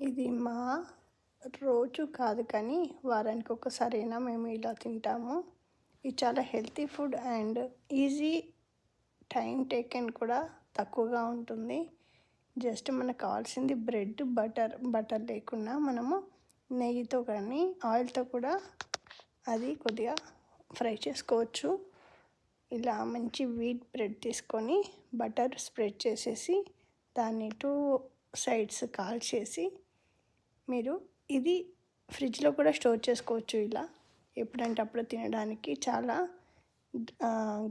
ఇది మా రోజు కాదు కానీ వారానికి ఒకసారైనా మేము ఇలా తింటాము. ఇది చాలా healthy food and easy time taken కూడా తక్కువగా ఉంటుంది. జస్ట్ మనకు కావాల్సింది బ్రెడ్ బటర్ బటర్ లేకుండా మనము నెయ్యితో కానీ ఆయిల్తో కూడా అది కొద్దిగా ఫ్రై చేసుకోవచ్చు. ఇలా మంచి వీట్ బ్రెడ్ తీసుకొని బటర్ స్ప్రెడ్ చేసేసి దాన్ని టూ సైడ్స్ కాల్చేసి మీరు ఇది ఫ్రిడ్జ్లో కూడా స్టోర్ చేసుకోవచ్చు ఇలా. ఎప్పుడంటే అప్పుడు తినడానికి చాలా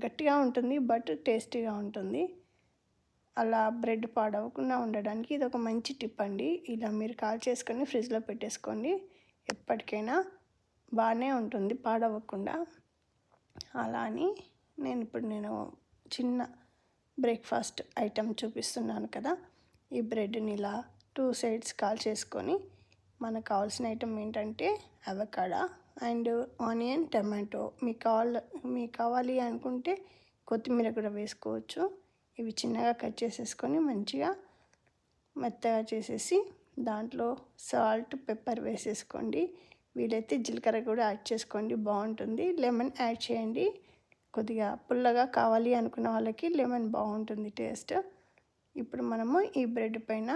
గట్టిగా ఉంటుంది బట్ టేస్టీగా ఉంటుంది. అలా బ్రెడ్ పాడవకుండా ఉండడానికి ఇది ఒక మంచి టిప్ అండి. ఇలా మీరు కాల్ చేసుకొని ఫ్రిడ్జ్లో పెట్టేసుకోండి. ఎప్పటికైనా బాగానే ఉంటుంది పాడవకుండా. అలా అని నేను ఇప్పుడు నేను చిన్న బ్రేక్ఫాస్ట్ ఐటెం చూపిస్తున్నాను కదా. ఈ బ్రెడ్ని ఇలా టూ సైడ్స్ కాల్ చేసుకొని మనకు కావాల్సిన ఐటెం ఏంటంటే అవకాడ అండ్ ఆనియన్ టమాటో మీకు కావాల మీకు కావాలి అనుకుంటే కొత్తిమీర కూడా వేసుకోవచ్చు. ఇవి చిన్నగా కట్ చేసేసుకొని మంచిగా మెత్తగా చేసేసి దాంట్లో సాల్ట్ పెప్పర్ వేసేసుకోండి. వీలైతే జీలకర్ర కూడా యాడ్ చేసుకోండి. బాగుంటుంది. లెమన్ యాడ్ చేయండి. కొద్దిగా పుల్లగా కావాలి అనుకున్న వాళ్ళకి లెమన్ బాగుంటుంది టేస్ట్ ఇప్పుడు మనము ఈ బ్రెడ్ పైన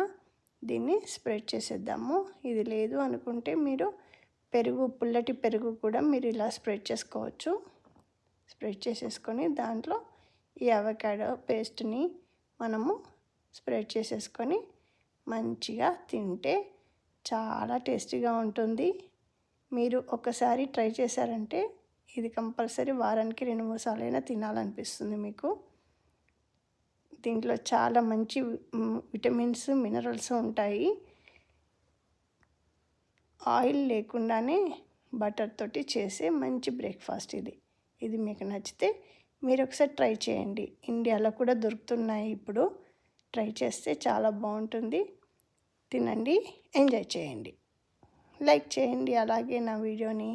దీన్ని స్ప్రెడ్ చేసేద్దాము. ఇది లేదు అనుకుంటే మీరు పెరుగు పుల్లటి పెరుగు కూడా మీరు ఇలా స్ప్రెడ్ చేసుకోవచ్చు. స్ప్రెడ్ చేసేసుకొని దాంట్లో ఈ అవకాడో పేస్ట్ని మనము స్ప్రెడ్ చేసేసుకొని మంచిగా తింటే చాలా టేస్టీగా ఉంటుంది. మీరు ఒకసారి ట్రై చేశారంటే ఇది కంపల్సరీ వారానికి రెండు మూడు సార్లు అయినా తినాలనిపిస్తుంది మీకు. దీంట్లో చాలా మంచి విటమిన్స్ మినరల్స్ ఉంటాయి. ఆయిల్ లేకుండానే బటర్ తోటి చేసే మంచి బ్రేక్ఫాస్ట్ ఇది. ఇది మీకు నచ్చితే మీరు ఒకసారి ట్రై చేయండి. ఇండియాలో కూడా దొరుకుతున్నాయి ఇప్పుడు. ట్రై చేస్తే చాలా బాగుంటుంది. తినండి ఎంజాయ్ చేయండి. లైక్ చేయండి అలాగే నా వీడియోని.